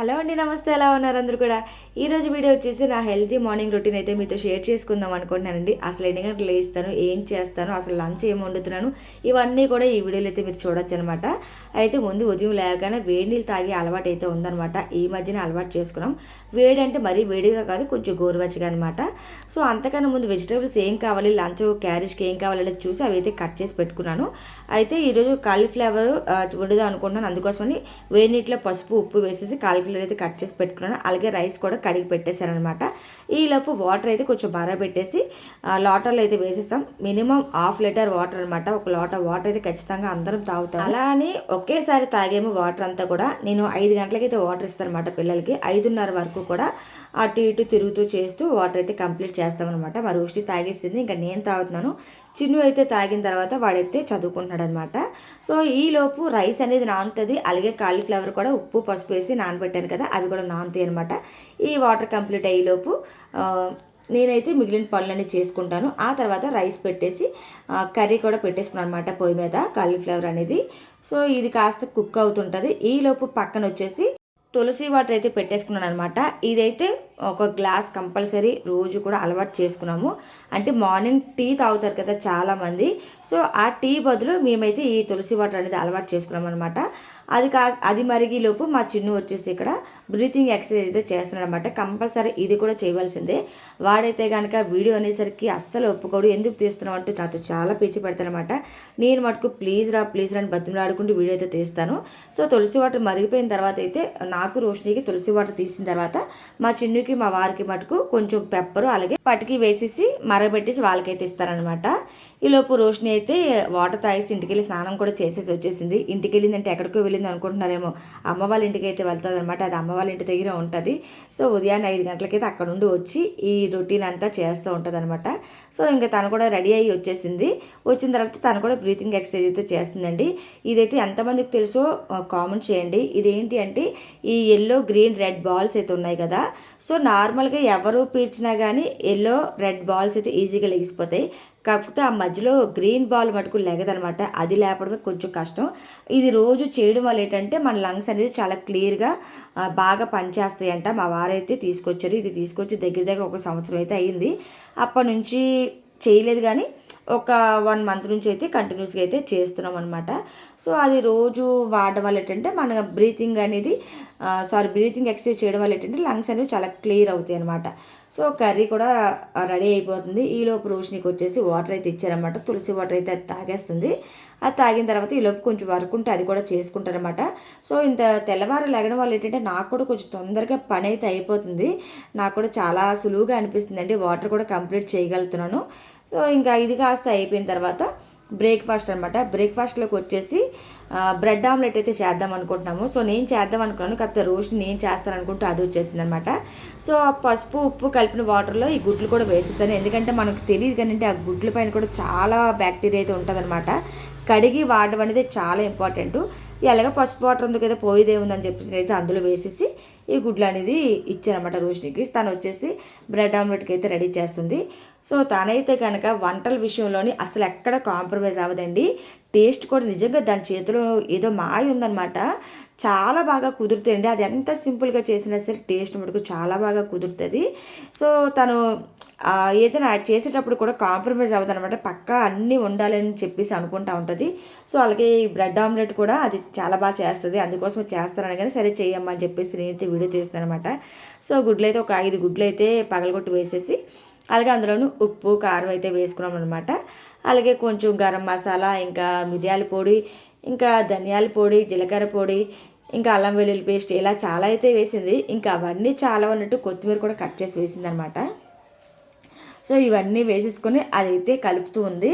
Hello అండి నమస్తే. ఎలా ఉన్నారు అందరూ కూడా? ఈరోజు వీడియో వచ్చేసి నా హెల్తీ మార్నింగ్ రొటీన్ అయితే మీతో షేర్ చేసుకుందాం అనుకుంటున్నానండి. అసలు ఎన్ని గంటలు లేస్తాను ఏం చేస్తాను అసలు లంచ్ ఏం వండుతున్నాను ఇవన్నీ కూడా ఈ వీడియోలో అయితే మీరు చూడొచ్చు అనమాట అయితే ముందు ఉదయం లేకగానే వేడి నీళ్ళు తాగే అలవాటు అయితే ఉందన్నమాట ఈ మధ్యన అలవాటు చేసుకున్నాం. వేడి అంటే మరీ వేడిగా కాదు కొంచెం గోరువెచ్చగా అనమాట. సో అంతకన్నా ముందు వెజిటేబుల్స్ ఏం కావాలి లంచ్ క్యారేజ్కి ఏం కావాలి అనేది చూసి అవి అయితే కట్ చేసి పెట్టుకున్నాను. అయితే ఈరోజు కాలీఫ్లవర్ వండుదాం అనుకుంటున్నాను. అందుకోసమని వేడి నీటిలో పసుపు ఉప్పు వేసేసి కాలీఫ్లవర్ అయితే కట్ చేసి పెట్టుకున్నాను. అలాగే రైస్ కూడా కడిగి పెట్టేశాను అనమాట ఈలోపు వాటర్ అయితే కొంచెం బాగా పెట్టేసి లోటర్లో అయితే వేసేస్తాం. మినిమం హాఫ్ లీటర్ వాటర్ అనమాట ఒక లోటర్ వాటర్ అయితే ఖచ్చితంగా అందరం తాగుతాం అలా అని ఒకేసారి తాగేమో వాటర్ అంతా కూడా. నేను ఐదు గంటలకైతే వాటర్ ఇస్తాను అనమాట పిల్లలకి. ఐదున్నర వరకు కూడా అటు ఇటు తిరుగుతూ చేస్తూ వాటర్ అయితే కంప్లీట్ చేస్తామన్నమాట. మా రోష్ని తాగేసింది. ఇంకా నేను తాగుతున్నాను. చిన్ను అయితే తాగిన తర్వాత వాడైతే చదువుకుంటున్నాడు అనమాట సో ఈలోపు రైస్ అనేది నానుతుంది. అలాగే కాలీఫ్లవర్ కూడా ఉప్పు పసుపు వేసి నానబెట్టాను కదా అవి కూడా నానుతాయి అనమాట. ఈ వాటర్ కంప్లీట్ అయ్యేలోపు నేనైతే మిగిలిన పనులన్నీ చేసుకుంటాను. ఆ తర్వాత రైస్ పెట్టేసి కర్రీ కూడా పెట్టేసుకున్నాను అనమాట పొయ్యి మీద కాలీఫ్లవర్ అనేది. సో ఇది కాస్త కుక్ అవుతుంటుంది. ఈ లోపు పక్కన వచ్చేసి తులసి వాటర్ అయితే పెట్టేసుకున్నాను అనమాట. ఇదైతే ఒక గ్లాస్ కంపల్సరీ రోజు కూడా అలవాటు చేసుకున్నాము. అంటే మార్నింగ్ టీ తాగుతారు కదా చాలామంది. సో ఆ టీ బదులు మేమైతే ఈ తులసి వాటర్ అనేది అలవాటు చేసుకున్నాం అనమాట అది కా అది మరిగిలోపు మా చిన్ను వచ్చేసి ఇక్కడ బ్రీతింగ్ ఎక్సర్సైజ్ అయితే చేస్తున్నాడు అనమాట కంపల్సరీ ఇది కూడా చేయవలసిందే. వాడైతే కనుక వీడియో అనేసరికి అస్సలు ఒప్పుకోడు. ఎందుకు తీస్తున్నావు అంటూ నాతో చాలా పిచ్చి పెడతానమాట నేను మటుకు ప్లీజ్ రా ప్లీజ్ రా అని బతిమలాడుకుంటూ వీడియో అయితే తీస్తాను. సో తులసి వాటర్ మరిగిపోయిన తర్వాత అయితే నాకు రోషనీకి తులసి వాటర్ తీసిన తర్వాత మా చిన్నుకి మా వారికి మటుకు కొంచెం పెప్పరు అలాగే పటికి వేసేసి మరగబెట్టేసి వాళ్ళకైతే ఇస్తారనమాట ఈలోపు రోషిని అయితే వాటర్ తాగేసి ఇంటికి వెళ్ళి స్నానం కూడా చేసేసి వచ్చేసింది. ఇంటికి వెళ్ళిందంటే ఎక్కడికో వెళ్ళింది అనుకుంటున్నారేమో. అమ్మ వాళ్ళ ఇంటికి అయితే వెళ్తుంది అనమాట అది అమ్మ వాళ్ళ ఇంటి దగ్గర ఉంటుంది. సో ఉదయాన్నే ఐదు గంటలకైతే అక్కడ నుండి వచ్చి ఈ రొటీన్ అంతా చేస్తూ ఉంటుంది అనమాట సో ఇంకా తను కూడా రెడీ అయ్యి వచ్చేసింది. వచ్చిన తర్వాత తను కూడా బ్రీతింగ్ ఎక్సర్సైజ్ అయితే చేస్తుందండి. ఇదైతే ఎంతమందికి తెలుసో కామెంట్ చేయండి. ఇదేంటి అంటే ఈ ఎల్లో గ్రీన్ రెడ్ బాల్స్ అయితే ఉన్నాయి కదా. సో నార్మల్గా ఎవరు పీల్చినా కానీ ఎల్లో రెడ్ బాల్స్ అయితే ఈజీగా లెగిసిపోతాయి. కాకపోతే ఆ మధ్యలో గ్రీన్ బాల్ మటుకు లెగదనమాట. అది లేపడమే కొంచెం కష్టం. ఇది రోజు చేయడం వల్ల ఏంటంటే మన లంగ్స్ అనేది చాలా క్లియర్గా బాగా పనిచేస్తాయంట. మా వారైతే తీసుకొచ్చారు. ఇది తీసుకొచ్చి దగ్గర దగ్గర ఒక సంవత్సరం అయితే అయ్యింది అప్పటి నుంచి చేయలేదు కానీ ఒక వన్ మంత్ నుంచి అయితే కంటిన్యూస్గా అయితే చేస్తున్నాం అనమాట సో అది రోజు వాడడం వల్ల ఏంటంటే మన బ్రీతింగ్ అనేది సారీ బ్రీతింగ్ ఎక్సర్సైజ్ చేయడం వల్ల ఏంటంటే లంగ్స్ అనేవి చాలా క్లియర్ అవుతాయి అనమాట సో కర్రీ కూడా రెడీ అయిపోతుంది. ఈలోపు రోషినికి వచ్చేసి వాటర్ అయితే ఇచ్చారనమాట తులసి వాటర్ అయితే అది తాగేస్తుంది. అది తాగిన తర్వాత ఈలోపు కొంచెం వర్క్ ఉంటే అది కూడా చేసుకుంటారనమాట సో ఇంత తెల్లవారు లెగడం వల్ల ఏంటంటే నాకు కూడా కొంచెం తొందరగా పని అయితే అయిపోతుంది. నాకు కూడా చాలా సులువుగా అనిపిస్తుంది అండి వాటర్ కూడా కంప్లీట్ చేయగలుగుతున్నాను. సో ఇంకా ఇది కాస్త అయిపోయిన తర్వాత బ్రేక్ఫాస్ట్ అనమాట బ్రేక్ఫాస్ట్లోకి వచ్చేసి బ్రెడ్ ఆమ్లెట్ అయితే చేద్దాం అనుకుంటున్నాము. సో నేను చేద్దాం అనుకున్నాను. కాకపోతే రోజు నేను చేస్తాను అనుకుంటూ అది వచ్చేసింది అనమాట సో ఆ పసుపు ఉప్పు కలిపిన వాటర్లో ఈ గుడ్లు కూడా వేసేసాను. ఎందుకంటే మనకు తెలియదు కానీ ఆ గుడ్ల పైన కూడా చాలా బ్యాక్టీరియా అయితే ఉంటుందన్నమాట. కడిగి వాడడం అనేది చాలా ఇంపార్టెంట్. ఎలాగో పసుపు వాటర్ ఉంది కదా పోయిదే ఉందని చెప్పేసి అయితే అందులో వేసేసి ఈ గుడ్లు అనేది ఇచ్చానమాట రోషినికి. తను వచ్చేసి బ్రెడ్ ఆమ్లెట్కి అయితే రెడీ చేస్తుంది. సో తనైతే కనుక వంటల విషయంలోని అసలు ఎక్కడ కాంప్రమైజ్ అవ్వదండి. టేస్ట్ కూడా నిజంగా దాని చేతిలో ఏదో మాయ ఉందన్నమాట. చాలా బాగా కుదురుతుంది అది ఎంత సింపుల్గా చేసినా సరే టేస్ట్ మటుకు చాలా బాగా కుదురుతుంది. సో తను ఏదైనా చేసేటప్పుడు కూడా కాంప్రమైజ్ అవ్వదు అనమాట పక్కా అన్నీ ఉండాలని చెప్పేసి అనుకుంటా ఉంటుంది. సో అలాగే ఈ బ్రెడ్ ఆమ్లెట్ కూడా అది చాలా బాగా చేస్తుంది. అందుకోసం చేస్తానని కానీ సరే చేయమ్మా అని చెప్పేసి నేనైతే వీడియో తీస్తాను అనమాట సో గుడ్లు అయితే ఒక ఐదు గుడ్లు అయితే పగలగొట్టి వేసేసి అలాగే అందులోనూ ఉప్పు కారం అయితే వేసుకున్నాం అనమాట అలాగే కొంచెం గరం మసాలా ఇంకా మిరియాల పొడి ఇంకా ధనియాల పొడి జీలకర్ర పొడి ఇంకా అల్లం వెల్లుల్లి పేస్ట్ ఇలా చాలా అయితే వేసింది. ఇంకా అవన్నీ చాలా ఉన్నట్టు కొత్తిమీర కూడా కట్ చేసి వేసింది అనమాట సో ఇవన్నీ వేసేసుకొని అదైతే కలుపుతూ ఉంది.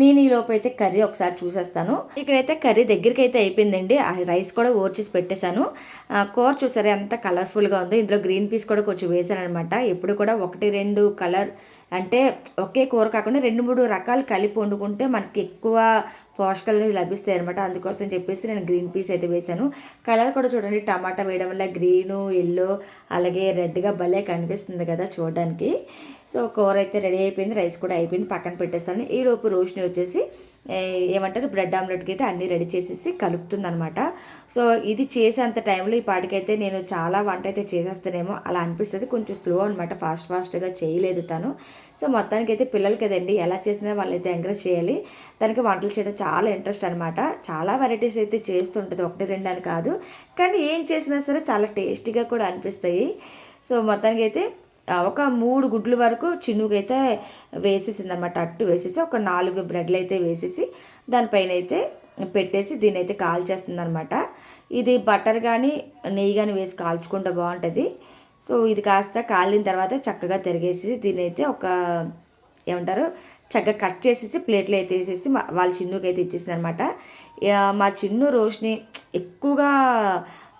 నేను ఈ లోపైతే అయితే కర్రీ ఒకసారి చూసేస్తాను. ఇక్కడైతే కర్రీ దగ్గరికి అయితే అయిపోయిందండి. ఆ రైస్ కూడా ఓర్చేసి పెట్టేశాను. కూర చూసారా ఎంత కలర్ఫుల్గా ఉందో. ఇందులో గ్రీన్ పీస్ కూడా కొంచెం వేసాను అనమాట ఎప్పుడు కూడా ఒకటి రెండు కలర్ అంటే ఒకే కూర కాకుండా రెండు మూడు రకాలు కలిపి వండుకుంటే మనకి ఎక్కువ పోషకాలు అనేది లభిస్తాయి అనమాట అందుకోసం చెప్పేసి నేను గ్రీన్ పీస్ అయితే వేశాను. కలర్ కూడా చూడండి టమాటా వేయడం వల్ల గ్రీను ఎల్లో అలాగే రెడ్గా భలే కనిపిస్తుంది కదా చూడడానికి. సో కూర అయితే రెడీ అయిపోయింది రైస్ కూడా అయిపోయింది పక్కన పెట్టేస్తాను. ఈ లోపు రోషిని వచ్చేసి ఏమంటారు బ్రెడ్ ఆమ్లెట్కి అయితే అన్నీ రెడీ చేసేసి కలుపుతుంది అనమాట సో ఇది చేసేంత టైంలో ఈ పాటికైతే నేను చాలా వంట అయితే చేసేస్తానేమో అలా అనిపిస్తుంది. కొంచెం స్లో అనమాట ఫాస్ట్ ఫాస్ట్గా చేయలేదు తను. సో మొత్తానికి అయితే పిల్లలు కదండి ఎలా చేసినా వాళ్ళైతే ఎంకరేజ్ చేయాలి. తనకి వంటలు చేయడం చాలా ఇంట్రెస్ట్ అనమాట చాలా వెరైటీస్ అయితే చేస్తుంటుంది ఒకటి రెండు అని కాదు. కానీ ఏం చేసినా సరే చాలా టేస్టీగా కూడా అనిపిస్తాయి. సో మొత్తానికి అయితే ఒక మూడు గుడ్లు వరకు చిన్నుకైతే వేసేసింది అనమాట అట్టు వేసేసి ఒక నాలుగు బ్రెడ్లు అయితే వేసేసి దానిపైన అయితే పెట్టేసి దీని అయితే కాల్చేస్తుంది అనమాట ఇది బటర్ కానీ నెయ్యి కానీ వేసి కాల్చుకుంటే బాగుంటుంది. సో ఇది కాస్త కాలిన తర్వాత చక్కగా తిరిగేసి దీని అయితే ఒక ఏమంటారు చక్కగా కట్ చేసేసి ప్లేట్లు అయితే వేసేసి వాళ్ళ చిన్నుకి అయితే ఇచ్చేసింది అనమాట మా చిన్ను రోషిని ఎక్కువగా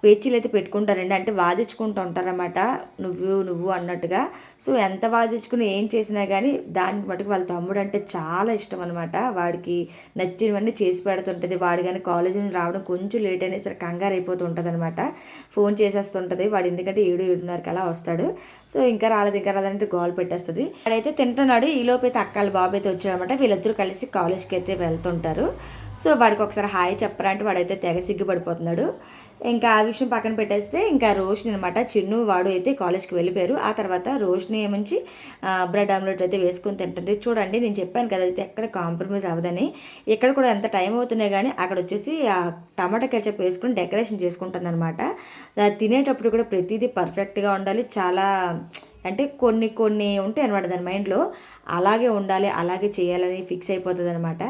పేచీలు అయితే పెట్టుకుంటారండి. అంటే వాదించుకుంటూ ఉంటారన్నమాట. నువ్వు నువ్వు అన్నట్టుగా. సో ఎంత వాదించుకుని ఏం చేసినా కానీ దానికి మటుకు వాళ్ళ తమ్ముడు అంటే చాలా ఇష్టం అనమాట వాడికి నచ్చినవన్నీ చేసి పెడుతుంటుంది. వాడు కానీ కాలేజీ నుంచి రావడం కొంచెం లేట్ అయినా సరే కంగారు అయిపోతూ ఉంటుంది అనమాట ఫోన్ చేసేస్తుంటుంది. వాడు ఎందుకంటే ఏడు ఏడున్నరకి అలా వస్తాడు. సో ఇంకా రాలేదు ఇంకా రాదంటే గోల్ పెట్టేస్తుంది. వాడైతే తింటున్నాడు. ఈలోపు అయితే అక్కల బాబు అయితే వచ్చాడనమాట వీళ్ళిద్దరూ కలిసి కాలేజ్కి అయితే వెళ్తుంటారు. సో వాడికి ఒకసారి హాయ్ చెప్పరా అంటే వాడైతే తెగ సిగ్గుపడిపోతున్నాడు. ఇంకా ఆ విషయం పక్కన పెట్టేస్తే ఇంకా రోషిని అనమాట చిన్ను వాడు అయితే కాలేజ్కి వెళ్ళిపోయారు. ఆ తర్వాత రోషిని ఏమించి బ్రెడ్ ఆమ్లెట్ అయితే వేసుకొని తింటుంది. చూడండి నేను చెప్పాను కదా అయితే ఎక్కడ కాంప్రమైజ్ అవ్వదని. ఇక్కడ కూడా ఎంత టైం అవుతున్నాయి కానీ అక్కడ వచ్చేసి ఆ టమాటా కెచప్ వేసుకుని డెకరేషన్ చేసుకుంటుంది అనమాట తినేటప్పుడు కూడా ప్రతిదీ పర్ఫెక్ట్గా ఉండాలి. చాలా అంటే కొన్ని కొన్ని ఉంటాయి అనమాట దాని మైండ్లో. అలాగే ఉండాలి అలాగే చేయాలని ఫిక్స్ అయిపోతుంది అనమాట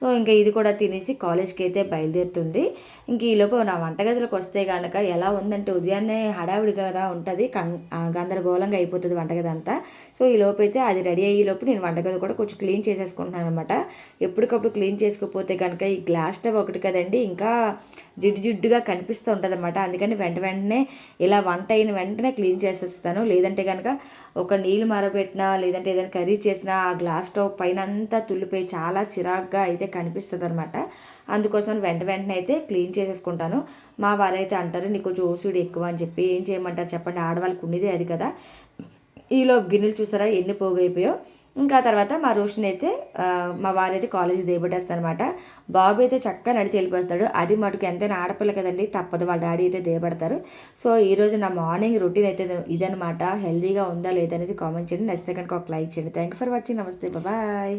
సో ఇంకా ఇది కూడా తినేసి కాలేజ్కి అయితే బయలుదేరుతుంది. ఇంక ఈలోపు నా వంటగదిలోకి వస్తే కనుక ఎలా ఉందంటే ఉదయాన్నే హడావిడి కదా ఉంటుంది కం గందరగోళంగా అయిపోతుంది వంటగది అంతా సో ఈ లోపు అయితే అది రెడీ అయ్యే లోపు నేను వంటగది కూడా కొంచెం క్లీన్ చేసేసుకుంటున్నాను అనమాట ఎప్పటికప్పుడు క్లీన్ చేసుకోకపోతే కనుక ఈ గ్లాస్ స్టవ్ ఒకటి కదండి ఇంకా జిడ్డు జిడ్డుగా కనిపిస్తూ ఉంటుంది అనమాట అందుకని వెంట వెంటనే ఇలా వంట అయిన వెంటనే క్లీన్ చేసేస్తాను. లేదంటే కనుక ఒక నీళ్ళు మరబెట్టినా లేదంటే ఏదైనా కర్రీ చేసినా ఆ గ్లాస్ స్టవ్ పైన అంతా తుల్లిపోయి చాలా చిరాగ్గా అయితే కనిపిస్తుంది అనమాట అందుకోసం వెంట వెంటనే అయితే క్లీన్ చేసేసుకుంటాను. మా వారైతే అంటారు నీకు జోసుడు ఎక్కువ అని చెప్పి. ఏం చేయమంటారు చెప్పండి ఆడవాళ్ళకి ఉండేది అది కదా. ఈలో గిన్నెలు చూసారా ఎన్ని పోగైపోయో. ఇంకా తర్వాత మా రోషన్ అయితే మా వారైతే కాలేజీ దేబట్టేస్తారు అనమాట బాబు అయితే చక్కగా నడిచి వెళ్ళిపోతాడు అది మటుకు ఎంతైనా ఆడపిల్ల కదండి తప్పదు వాళ్ళ డాడీ అయితే దేబడతారు. సో ఈరోజు నా మార్నింగ్ రొటీన్ అయితే ఇదనమాట హెల్తీగా ఉందా లేదనేది కామెంట్ చేయండి. నచ్చితే కనుక ఒక లైక్ చేయండి. Thank for watching. నమస్తే. బాయ్.